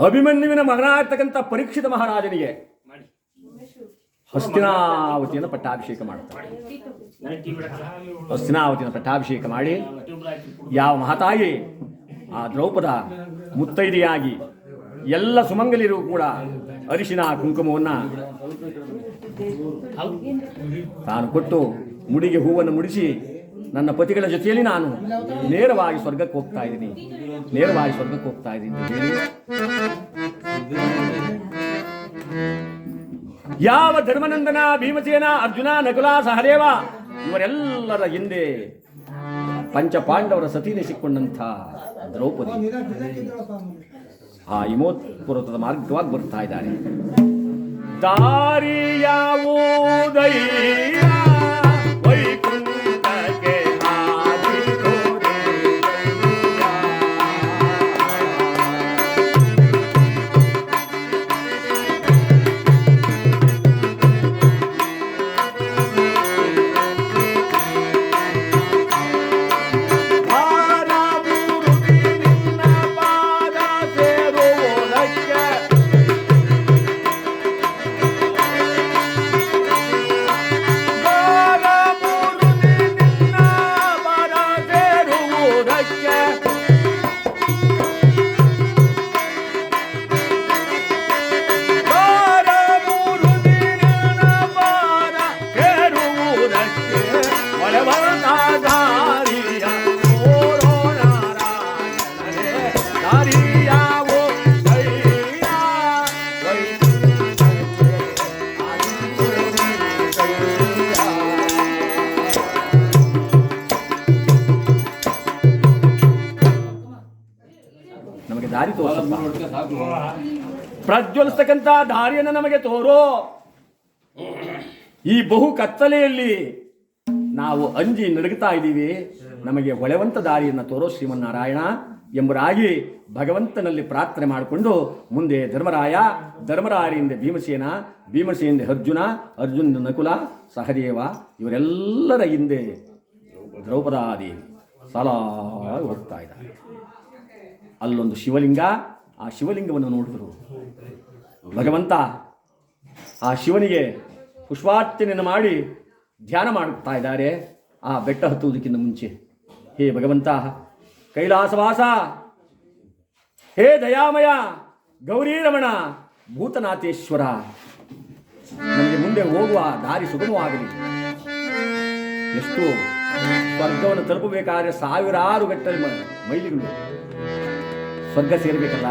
ಅಭಿಮನ್ಯುವಿನ ಮಗನಾಗ್ತಕ್ಕಂಥ ಪರೀಕ್ಷಿತ ಮಹಾರಾಜನಿಗೆ ಹಸ್ತಿನಾವತಿಯನ್ನು ಪಟ್ಟಾಭಿಷೇಕ ಮಾಡ್ತಾರೆ. ಹಸ್ತಿನಾವತಿಯನ್ನು ಪಟ್ಟಾಭಿಷೇಕ ಮಾಡಿ ಯಾವ ಮಹತಾಯಿ ಆ ದ್ರೌಪದ ಮುತ್ತೈದೆಯಾಗಿ ಎಲ್ಲ ಸುಮಂಗಲಿರು ಕೂಡ ಅರಿಶಿನ ಕುಂಕುಮವನ್ನು ತಾನು ಕೊಟ್ಟು ಮುಡಿಗೆ ಹೂವನ್ನು ಮುಡಿಸಿ ನನ್ನ ಪತಿಗಳ ಜೊತೆಯಲ್ಲಿ ನಾನು ನೇರವಾಗಿ ಸ್ವರ್ಗಕ್ಕೆ ಹೋಗ್ತಾ ಇದ್ದೀನಿ. ನೇರವಾಗಿ ಸ್ವರ್ಗಕ್ಕೆ ಹೋಗ್ತಾ ಇದ್ದೀನಿ. ಯಾವ ಧರ್ಮನಂದನ, ಭೀಮಸೇನ, ಅರ್ಜುನ, ನಕುಲ, ಸಹದೇವ, ಇವರೆಲ್ಲರ ಹಿಂದೆ ಪಂಚ ಪಾಂಡವರ ಸತೀನೆಸಿಕೊಂಡಂಥ ದ್ರೌಪದಿ ಆ ಹಿಮೋತ್ಪುರತದ ಮಾರ್ಗವಾಗಿ ಬರ್ತಾ ಇದ್ದಾರೆ ದಾರಿ ತೋರಿಸಪ್ಪ. ಪ್ರಜ್ವಲಿಸ್ತಕ್ಕಂಥ ದಾರಿಯನ್ನು ನಮಗೆ ತೋರೋ ಈ ಬಹು ಕತ್ತಲೆಯಲ್ಲಿ ನಾವು ಅಂಜಿ ನಡುಗುತ್ತಾ ಇದ್ದೀವಿ. ನಮಗೆ ಒಳೆವಂತ ದಾರಿಯನ್ನು ತೋರೋ ಶ್ರೀಮನ್ನಾರಾಯಣ ಎಂಬುದಾಗಿ ಭಗವಂತನಲ್ಲಿ ಪ್ರಾರ್ಥನೆ ಮಾಡಿಕೊಂಡು ಮುಂದೆ ಧರ್ಮರಾಯ, ಧರ್ಮರಾಯರಿಂದ ಭೀಮಸೇನ ಭೀಮಸೇನಿಂದ ಅರ್ಜುನ ಅರ್ಜುನ ನಕುಲ, ಸಹದೇವ, ಇವರೆಲ್ಲರ ಹಿಂದೆ ದ್ರೌಪದಾದೇವಿ ಸಾಲಾಗಿ ಹೋಗ್ತಾ ಇದ್ದಾರೆ. ಅಲ್ಲೊಂದು ಶಿವಲಿಂಗ, ಆ ಶಿವಲಿಂಗವನ್ನು ನೋಡಿದ್ರು. ಭಗವಂತ ಆ ಶಿವನಿಗೆ ಪುಷ್ಪಾರ್ಚನೆಯನ್ನು ಮಾಡಿ ಧ್ಯಾನ ಮಾಡುತ್ತಾ ಇದ್ದಾರೆ. ಆ ಬೆಟ್ಟ ಹತ್ತುವುದಕ್ಕಿಂತ ಮುಂಚೆ. ಹೇ ಭಗವಂತ ಕೈಲಾಸವಾಸ ಹೇ ದಯಾಮಯ, ಗೌರಿ ರಮಣ, ಭೂತನಾಥೇಶ್ವರ. ನಮಗೆ ಮುಂದೆ ಹೋಗುವ ದಾರಿ ಸುಗಮವಾಗಲಿ. ಎಷ್ಟು ಸ್ವರ್ಗವನ್ನು ತಲುಪಬೇಕಾದ್ರೆ ಸಾವಿರಾರು ಗಟ್ಟಲೆ ಮೈಲಿಗಳು. ಸ್ವರ್ಗ ಸೇರಬೇಕಲ್ಲ?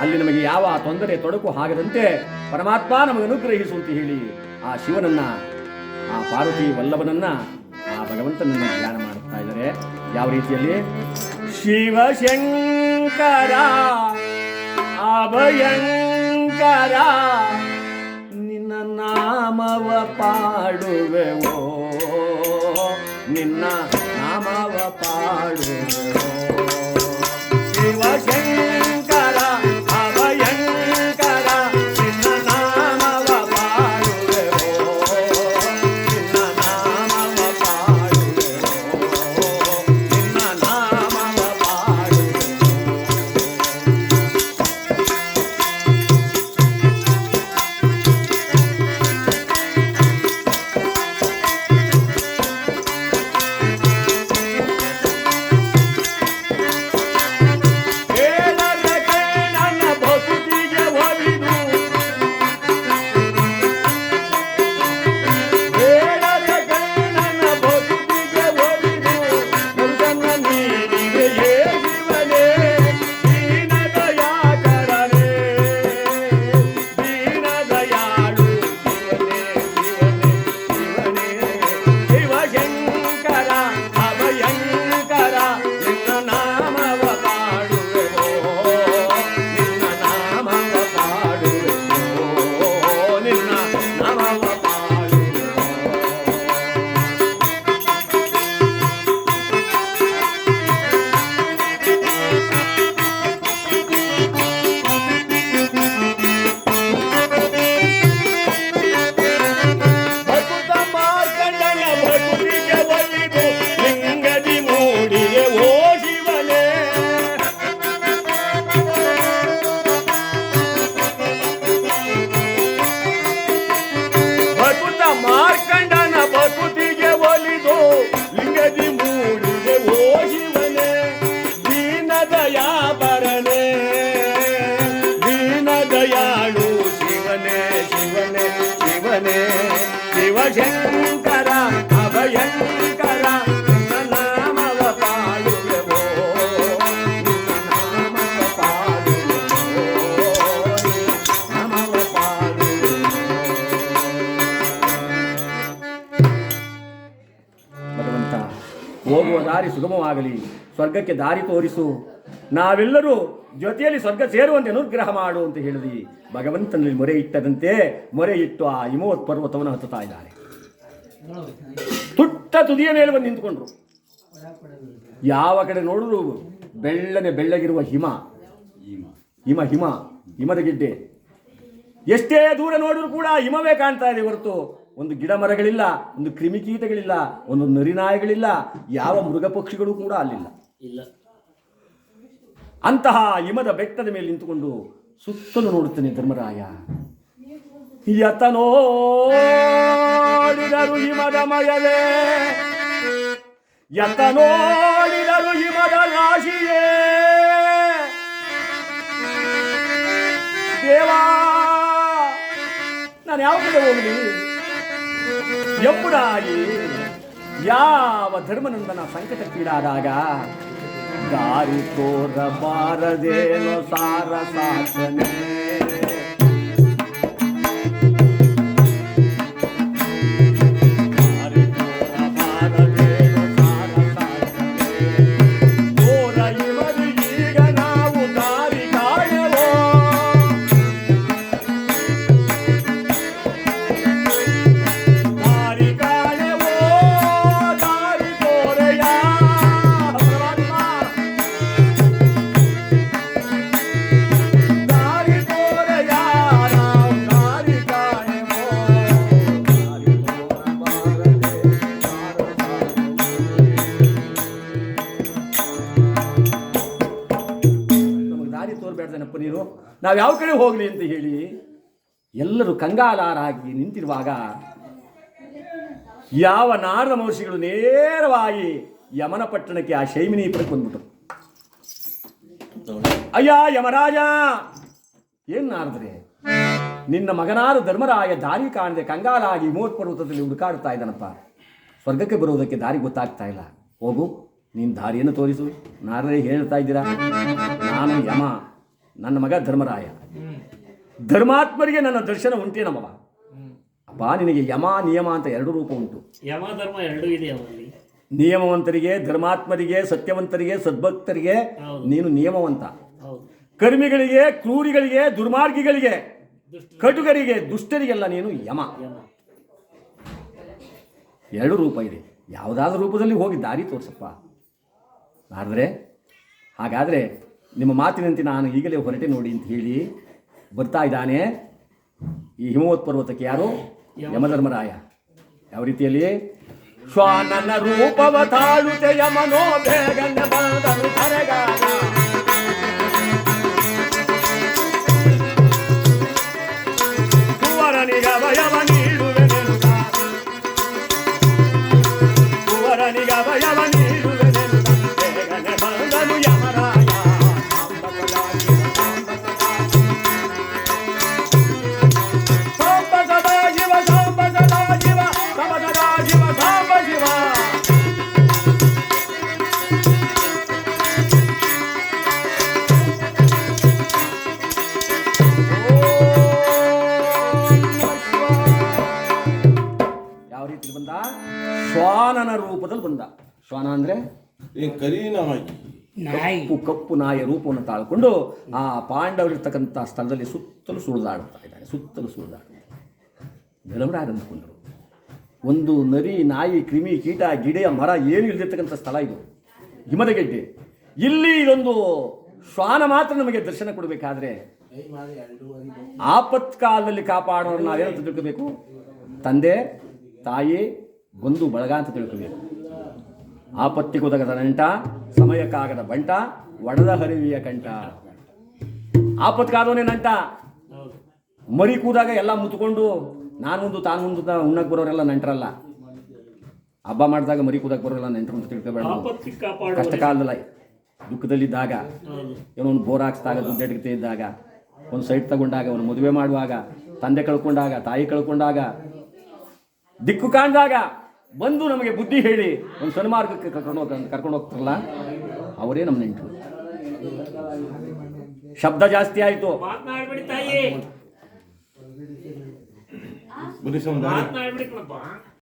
ಅಲ್ಲಿ ನಮಗೆ ಯಾವ ತೊಂದರೆ ತೊಡಕು ಹಾಗದಂತೆ ಪರಮಾತ್ಮ ನಮಗೆ ಅನುಗ್ರಹಿಸು ಅಂತ ಹೇಳಿ ಆ ಶಿವನನ್ನ ಆ ಪಾರ್ವತಿ ವಲ್ಲಭನನ್ನ ಆ ಭಗವಂತನನ್ನ ಧ್ಯಾನ ಮಾಡುತ್ತಾ ಇದ್ದಾರೆ. ಯಾವ ರೀತಿಯಲ್ಲಿ? ಶಿವಶಂಕರ, ಅಭಯಂಕರ, ನಿನ್ನ ನಾಮವ ಪಾಡುವೆವೋ? ನಿನ್ನ ನಾಮವ ಪಾಡುವೆವೋ? ಹೋಗುವ ದಾರಿ ಸುಗಮವಾಗಲಿ. ಸ್ವರ್ಗಕ್ಕೆ ದಾರಿ ತೋರಿಸು. ನಾವೆಲ್ಲರೂ ಜೊತೆಯಲ್ಲಿ ಸ್ವರ್ಗ ಸೇರುವಂತೆ ಅನುಗ್ರಹ ಮಾಡು ಅಂತ ಹೇಳಿದಿ. ಭಗವಂತನಲ್ಲಿ ಮೊರೆ ಇಟ್ಟದಂತೆ ಮೊರೆ ಇಟ್ಟು ಆ ಹಿಮವತ್ ಪರ್ವತವನ್ನು ಹತ್ತುತ್ತಾ ಇದ್ದಾರೆ. ತುಟ್ಟ ತುದಿಯ ಮೇಲೆ ಬಂದು ನಿಂತ್ಕೊಂಡ್ರು. ಯಾವ ಕಡೆ ನೋಡಿದ್ರು ಬೆಳ್ಳನೆ ಬೆಳ್ಳಗಿರುವ ಹಿಮ. ಹಿಮ ಹಿಮ, ಹಿಮದ ಗಿಡ್ಡೆ. ಎಷ್ಟೇ ದೂರ ನೋಡಿದ್ರು ಕೂಡ ಹಿಮವೇ ಕಾಣ್ತಾ ಇದೆ ಹೊರತು. ಒಂದು ಗಿಡ ಮರಗಳಿಲ್ಲ ಒಂದು ಕ್ರಿಮಿಕೀಟಗಳಿಲ್ಲ ಒಂದು ನರಿನಾಯಿಗಳಿಲ್ಲ ಯಾವ ಮೃಗ ಪಕ್ಷಿಗಳು ಕೂಡ ಅಲ್ಲಿಲ್ಲ. ಇಲ್ಲ. ಅಂತಹ ಹಿಮದ ಬೆಟ್ಟದ ಮೇಲೆ ನಿಂತುಕೊಂಡು ಸುತ್ತಲೂ ನೋಡುತ್ತೇನೆ ಧರ್ಮರಾಯ. ಯತನೋಡಿದರು ಹಿಮದ ಮಯವೇ. ಯತನೋಡಿದರು ಹಿಮದ ರಾಶಿಯೇ. ದೇವಾ ನಾನು ಯಾವ ಕಡೆ ಹೋಗಲಿ? ಎಪ್ಪುಡಾಗಿ ಯಾವ ಧರ್ಮನಂದನ ಸಂಕಟಕ್ಕೀಡಾದಾಗ ದಾರಿ ತೋರಬಾರದೇನೋ ಸಾರ ಸಾಧನೆ ನಾವು ಯಾವ ಕಡೆ ಹೋಗಲಿ ಅಂತ ಹೇಳಿ ಎಲ್ಲರೂ ಕಂಗಾಲಾರಾಗಿ ನಿಂತಿರುವಾಗ ಯಾವ ನಾರದ ಮಹರ್ಷಿಗಳು ನೇರವಾಗಿ ಯಮನ ಪಟ್ಟಣಕ್ಕೆ ಆ ಶೈಮಿನೀಪುರಕ್ಕೆ ಬಂದ್ಬಿಟ್ರು. ಅಯ್ಯ ಯಮರಾಜ! ಏನು ನಾರದ್ರೆ? ನಿನ್ನ ಮಗನಾದ ಧರ್ಮರಾಯ ದಾರಿ ಕಾಣದೆ ಕಂಗಾಲಾಗಿ ಮೂವತ್ ಪರ್ವತದಲ್ಲಿ ಹುಡುಕಾಡ್ತಾ ಇದ್ದಾನಪ್ಪ. ಸ್ವರ್ಗಕ್ಕೆ ಬರುವುದಕ್ಕೆ ದಾರಿ ಗೊತ್ತಾಗ್ತಾ ಇಲ್ಲ. ಹೋಗು, ನೀನು ದಾರಿಯನ್ನು ತೋರಿಸು. ನಾರದೇ ಹೇಳ್ತಾ ಇದ್ದೀರಾ? ನಾನು ಯಮ. ನನ್ನ ಮಗ ಧರ್ಮರಾಯ. ಧರ್ಮಾತ್ಮರಿಗೆ ನನ್ನ ದರ್ಶನ ಉಂಟೇನಮ್ಮವ ಅಪ್ಪ ನಿನಗೆ ಯಮ ನಿಯಮ ಅಂತ ಎರಡು ರೂಪ ಉಂಟು. ಯಮ ಧರ್ಮ ಎರಡು ಇದೆ ಅವರಲ್ಲಿ ನಿಯಮವಂತರಿಗೆ ಧರ್ಮಾತ್ಮರಿಗೆ ಸತ್ಯವಂತರಿಗೆ ಸದ್ಭಕ್ತರಿಗೆ ನೀನು ನಿಯಮವಂತ. ಕರ್ಮಿಗಳಿಗೆ ಕ್ರೂರಿಗಳಿಗೆ ದುರ್ಮಾರ್ಗಿಗಳಿಗೆ ಕಟುಗರಿಗೆ ದುಷ್ಟರಿಗೆಲ್ಲ ನೀನು ಯಮ. ಯಮ. ಎರಡು ರೂಪ ಇದೆ. ಯಾವುದಾದ್ರೂ ರೂಪದಲ್ಲಿ ಹೋಗಿ ದಾರಿ ತೋರಿಸಪ್ಪ. ಆದರೆ ಹಾಗಾದರೆ ನಿಮ್ಮ ಮಾತಿನಂತೆ ನಾನು ಈಗಲೇ ಹೊರಟೆ ನೋಡಿ ಅಂತ ಹೇಳಿ ಬರ್ತಾ ಇದ್ದಾನೆ ಈ ಹಿಮವತ್ ಪರ್ವತಕ್ಕೆ ಯಾರು? ಯಮಧರ್ಮರಾಯ. ಯಾವ ರೀತಿಯಲ್ಲಿ? ಶ್ವಾನನ ರೂಪವ ತಾಳುತೆ ಯಮನೋ ಬೇಗನೆ ಬಂದನು ಶ್ವಾನನ ರೂಪದಲ್ಲಿ ಬಂದ. ಶ್ವಾನ ಅಂದ್ರೆ? ಕಪ್ಪು ಕಪ್ಪು ನಾಯಿಯ ರೂಪವನ್ನು ತಾಳ್ಕೊಂಡು ಆ ಪಾಂಡವರಿರ್ತಕ್ಕಂಥ ಸ್ಥಳದಲ್ಲಿ ಸುತ್ತಲೂ ಸುಳಿದಾಡ್ತಾ ಇದ್ದಾರೆ ಸುತ್ತಲೂ ಸುಳಿದಾಡ್ತಾರೆ ಧರ್ಮರಾಯ ಅಂದ್ಕೊಂಡ್ರು ಒಂದು ನರಿ ನಾಯಿ ಕ್ರಿಮಿ ಕೀಟ ಗಿಡ ಮರ ಏನು ಇಲ್ದಿರ್ತಕ್ಕಂಥ ಸ್ಥಳ ಇದು. ಹಿಮದ ಗೆಡ್ಡೆ ಇಲ್ಲಿ ಇದೊಂದು ಶ್ವಾನ ಮಾತ್ರ ನಮಗೆ ದರ್ಶನ ಕೊಡಬೇಕಾದ್ರೆ ಆಪತ್ಕಾಲದಲ್ಲಿ ಕಾಪಾಡೋರು ನಾವೇನು ತಿಳ್ಕೋಬೇಕು. ತಂದೆ ತಾಯಿ ಬಂಧು ಬಳಗ ಅಂತ ತಿಳ್ಕೋಬೇಕು. ಆಪತ್ತಿಗೊದಗದ ನಂಟ ಸಮಯಕ್ಕಾಗದ ಬಂಟ ಒಡದ ಹರಿವಿಯ ಕಂಠ. ಆಪತ್ಕಾದವನೇ ನಂಟ ಮರಿ ಕೂದಾಗ ಎಲ್ಲ ಮುತ್ಕೊಂಡು ನಾನೊಂದು ತಾನೊಂದು ತಾನು ಮುಂದು ತ- ಉಣ್ಣಕ್ ಬರೋರೆಲ್ಲ ನೆಂಟರಲ್ಲ. ಹಬ್ಬ ಮಾಡಿದಾಗ ಮರಿ ಕೂದಕ್ಕೆ ಬರೋರೆಲ್ಲ ನೆಂಟರು ಅಂತ ತಿಳ್ಕೊಬೇಡ ಆಪತ್ತಿ ಕಾಪಾಡುವ ಕಷ್ಟ ಕಾಲದಲ್ಲ ದುಃಖದಲ್ಲಿದ್ದಾಗ ಏನೋ ಒಂದು ಬೋರ್ ಹಾಕ್ಸ್ದಾಗ ದುಡ್ಡೆಡ್ಕತೆ ಇದ್ದಾಗ ಒಂದು ಸೈಟ್ ತಗೊಂಡಾಗ ಒಂದು ಮದುವೆ ಮಾಡುವಾಗ ತಂದೆ ಕಳ್ಕೊಂಡಾಗ ತಾಯಿ ಕಳ್ಕೊಂಡಾಗ ದಿಕ್ಕು ಕಾಣ್ದಾಗ ಬಂದು ನಮಗೆ ಬುದ್ಧಿ ಹೇಳಿ ಒಂದು ಸನ್ಮಾರ್ಗಕ್ಕೆ ಕರ್ಕೊಂಡು ಕರ್ಕೊಂಡು ಹೋಗ್ತಾರಲ್ಲ? ಅವರೇ ನಮ್ಮ ನೆಂಟರು. ಶಬ್ದ ಜಾಸ್ತಿ ಆಯಿತು. ಮಾತನಾಡ್ಬೇಡಿ ತಾಯಿ.